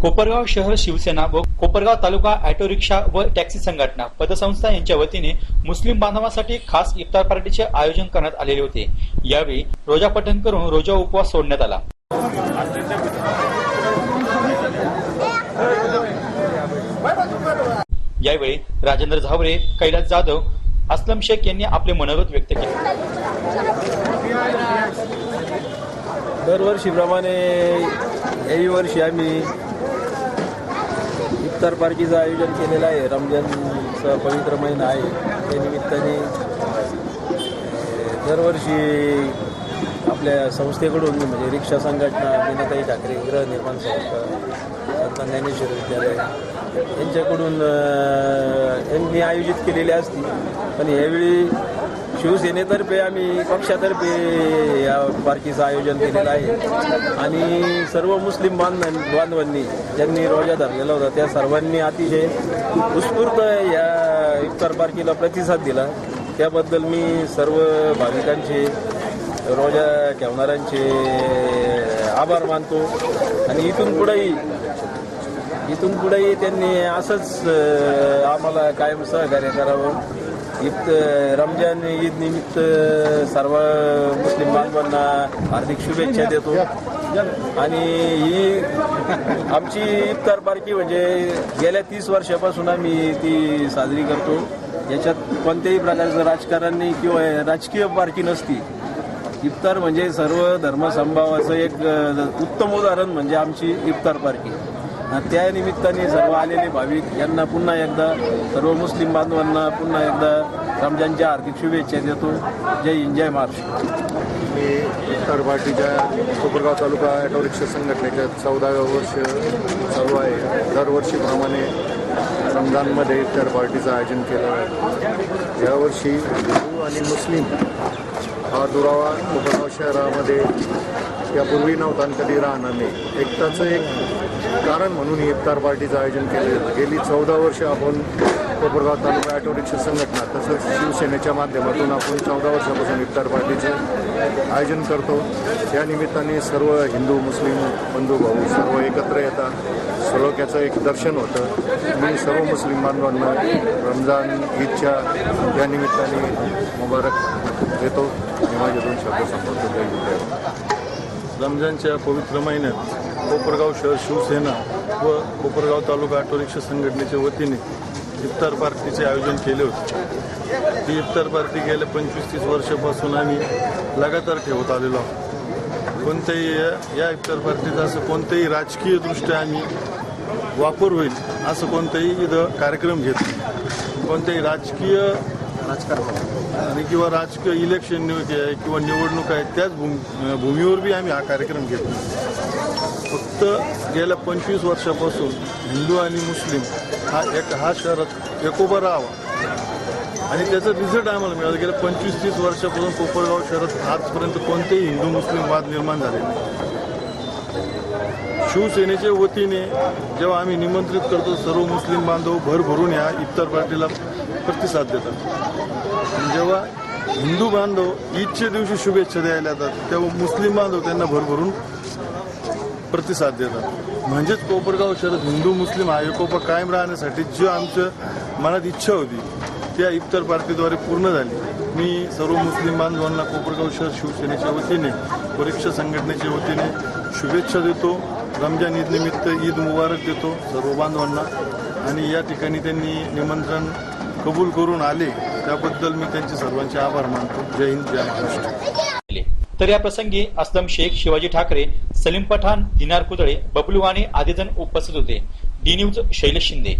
कोपरगाव शहर शिवसेना व कोपरगाव तालुका auto rickshaw व टॅक्सी संघटना पदसंस्था यांच्या वतीने मुस्लिम बांधवांसाठी खास इफ्तार पार्टीचे आयोजन करण्यात आलेले होते. यावेळी रोजा पठण करून रोजा उपवास सोडण्यात आला. यावेळी राजेंद्र झावरे कैलास जाधव असलम शेख यांनी आपले मनोगत व्यक्त केले. दरवर्षीप्रमाणे याही वर्षी आम्ही इफ्तार पार्टीचं आयोजन केलेलं आहे. रमजानचा पवित्र महिना आहे. त्या निमित्ताने दरवर्षी आपल्या संस्थेकडून म्हणजे रिक्षा संघटना विनाताई ठाकरे गृहनिर्माण संस्था संत ज्ञानेश्वर विद्यालय यांच्याकडून यांनी आयोजित केलेली असती. पण यावेळी शिवसेनेतर्फे आम्ही पक्षातर्फे या पार्टीचं आयोजन केलेलं आहे. आणि सर्व मुस्लिम बांधव बांधवांनी ज्यांनी रोजा धरलेला होता त्या सर्वांनी अतिशय उत्स्फूर्त या इफ्तार पार्टीला प्रतिसाद दिला. त्याबद्दल मी सर्व भाविकांचे रोजा ठेवणाऱ्यांचे आभार मानतो. आणि इथून पुढेही इथून पुढेही त्यांनी असंच आम्हाला कायम सहकार्य करावं. ईद रमजान ईद निमित्त सर्व मुस्लिम बांधवांना हार्दिक शुभेच्छा देतो. आणि ही आमची इफ्तार पार्टी म्हणजे गेल्या तीस वर्षापासून आम्ही ती साजरी करतो. याच्यात कोणत्याही प्रकारचं राजकारण नाही किंवा राजकीय पार्टी नसती. इफ्तार म्हणजे सर्व धर्मसंभावाचं एक उत्तम उदाहरण म्हणजे आमची इफ्तार पार्टी त्या निमित्ताने सर्व आलेले भाविक यांना पुन्हा एकदा सर्व मुस्लिम बांधवांना पुन्हा एकदा रमजानच्या हार्दिक शुभेच्छा देतो. जय हिंद जय महाराष्ट्र. मी उत्तर भारतीच्या कोपरगाव तालुका ऑटो रिक्षा संघटनेच्या चौदाव्या वर्ष चालू आहे. दरवर्षीप्रमाणे रमजानमध्ये इफ्तार पार्टीचं आयोजन केलं आहे. यावर्षी हिंदू आणि मुस्लिम हा दुरावा कोपरगाव शहरामध्ये यापूर्वी नव्हता कधी राहणार नाही. एकताचं एक कारण म्हणून ही इफ्तार पार्टीचं आयोजन केलं. जातं गेली चौदा वर्ष आपण कोपरगाव तालुका ऑटो रिक्षा संघटना तसंच शिवसेनेच्या माध्यमातून आपण चौदा वर्षापासून इफ्तार पार्टीचं आयोजन करतो. या निमित्ताने सर्व हिंदू मुस्लिम बंधू भाऊ सर्व एकत्र येतात. सलोक्याचं एक दर्शन होतं. मी सर्व मुस्लिम बांधवांना रमजान ईदच्या या निमित्ताने मुबारक देतो. आणि माझे दोन शब्द संपर्क रमजानच्या पवित्र महिन्यात कोपरगाव शहर शिवसेना व कोपरगाव तालुका ऑटो रिक्षा संघटनेच्या वतीने इफ्तार पार्टीचे आयोजन केले होते. ही इफ्तार पार्टी गेल्या पंचवीस तीस वर्षापासून आम्ही लगातार ठेवत आलेलो आहोत. कोणत्याही या- इफ्तार पार्टीचा असं कोणत्याही राजकीय दृष्ट्या आम्ही वापर होईल असं कोणताही इथं कार्यक्रम घेत नाही. कोणत्याही राजकीय आणि किंवा राजकीय इलेक्शन आहे किंवा निवडणूक आहे त्याच भूमी भूमीवर बी आम्ही हा कार्यक्रम घेतो फक्त गेल्या पंचवीस वर्षापासून हिंदू आणि मुस्लिम हा एक हा शहरात एकोबा राहावा. आणि त्याचा रिझल्ट आम्हाला मिळाला. गेल्या पंचवीस तीस वर्षापासून कोपरगाव शहरात आजपर्यंत कोणतेही हिंदू मुस्लिम वाद निर्माण झाले नाही. शिवसेनेच्या वतीने जेव्हा आम्ही निमंत्रित करतो सर्व मुस्लिम बांधव भरभरून या इफ्तार पार्टीला प्रतिसाद देतात. आणि जेव्हा हिंदू बांधव ईदच्या दिवशी शुभेच्छा द्यायला येतात तेव्हा मुस्लिम बांधव त्यांना भरभरून प्रतिसाद देतात. म्हणजेच कोपरगाव शहरात हिंदू मुस्लिम हा एकोपा कायम राहण्यासाठी जी आमच्या मनात इच्छा होती त्या इफ्तार पार्टीद्वारे पूर्ण झाली. मी सर्व मुस्लिम बांधवांना कोपरगाव शहर शिवसेनेच्या वतीने परीक्षा संघटनेच्या वतीने शुभेच्छा देतो. रमजान ईद निमित्त ईद मुबारक देतो सर्व बांधवांना. आणि या ठिकाणी त्यांनी निमंत्रण कबूल करून आले त्याबद्दल मी त्यांचे सर्वांचे आभार मानतो. जय हिंद जय महाराष्ट्र. तर या प्रसंगी असलम शेख शिवाजी ठाकरे सलीम पठाण दिनार कुदळे बबलू वाणी आदी जण उपस्थित होते. D news Shailesh Shinde.